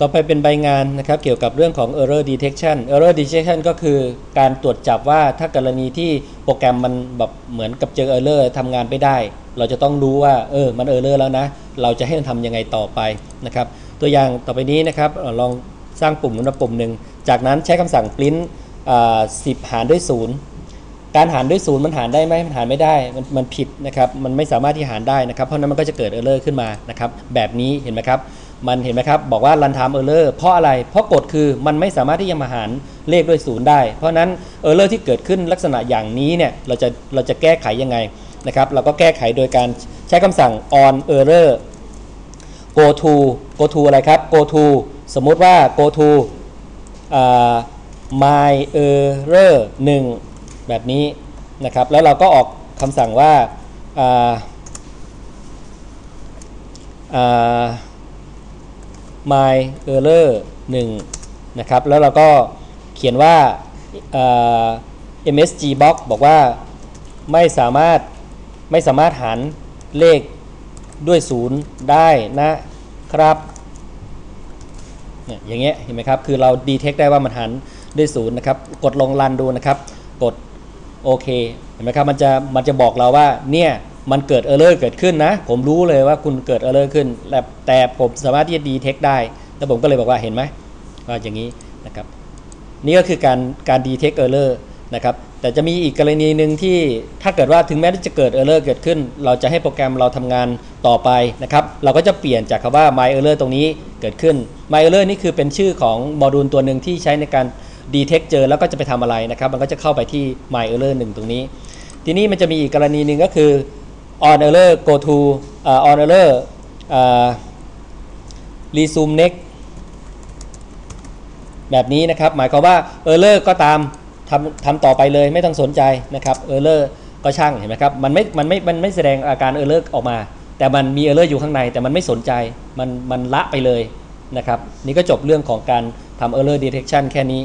ต่อไปเป็นใบงานนะครับเกี่ยวกับเรื่องของ error detection error detection ก็คือการตรวจจับว่าถ้ากรณีที่โปรแกรมมันแบบเหมือนกับเจอ error ทำงานไม่ได้ เราจะต้องรู้ว่าเออมัน error แล้วนะ เราจะให้มันทำยังไงต่อไปนะครับตัวอย่างต่อไปนี้นะครับลองสร้างปุ่มนั้นปุ่มหนึ่งจากนั้นใช้คำสั่ง print สิบหารด้วยศูนย์การหารด้วยศูนย์มันหารได้ไหมมันหารไม่ได้มันมันผิดนะครับมันไม่สามารถที่หารได้นะครับเพราะฉะนั้นมันก็จะเกิด error ขึ้นมานะครับแบบนี้เห็นไหมครับ มันเห็นไหมครับ บอกว่า runtime error เพราะอะไร เพราะกฎคือมันไม่สามารถที่จะมาหารเลขด้วยศูนย์ได้ เพราะนั้น error ที่เกิดขึ้นลักษณะอย่างนี้เนี่ยเราจะเราจะแก้ไขยังไงนะครับ เราก็แก้ไขโดยการใช้คำสั่ง on error go to go to อะไรครับ go to สมมุติว่า go to อ่า my error 1 แบบนี้นะครับ แล้วเราก็ออกคำสั่งว่าอ่าอ่า my error 1นะครับ แล้วเราก็เขียนว่า msg box บอกว่าไม่สามารถไม่สามารถหารเลขด้วยศูนย์ได้นะครับเนี่ยอย่างเงี้ยเห็นไหมครับ คือเราดีเทคได้ว่ามันหันด้วยศูนย์นะครับ กดลงรันดูนะครับ กดโอเค เห็นไหมครับ มันจะมันจะบอกเราว่าเนี่ย มันเกิดเออร์เลอร์เกิดขึ้นนะ ผมรู้เลยว่าคุณเกิดเออร์เลอร์ขึ้น แต่แต่ผมสามารถที่จะดีเทคได้ แล้วผมก็เลยบอกว่าเห็นไหมว่าอย่างนี้นะครับ นี่ก็คือการการ detect error นะครับ แต่จะมีอีกกรณีหนึ่งที่ถ้าเกิดว่าถึงแม้จะเกิด error เกิดขึ้น เราจะให้โปรแกรมเราทำงานต่อไปนะครับ เราก็จะเปลี่ยนจากคำว่า my error ตรงนี้เกิดขึ้น my error นี่คือเป็นชื่อของโมดูลตัวหนึ่งที่ใช้ในการ detect เจอแล้วก็จะไปทำอะไรนะครับ มันก็จะเข้าไปที่ my error 1 ตรงนี้ ทีนี้มันจะมีอีกกรณีหนึ่งก็คือ on error go to อ่า on error อ่า resume next แบบนี้นะครับ หมายความว่าเออร์เลอร์ก็ตามทำทำต่อไปเลยไม่ต้องสนใจนะครับเออร์เลอร์ก็ช่างเห็นไหมครับ มันไม่ มันไม่ มันไม่แสดงอาการเออร์เลออกมา แต่มันมีเออร์เลอร์อยู่ข้างใน แต่มันไม่สนใจ มัน มันละไปเลยนะครับ นี่ก็จบเรื่องของการทำ error detection แค่นี้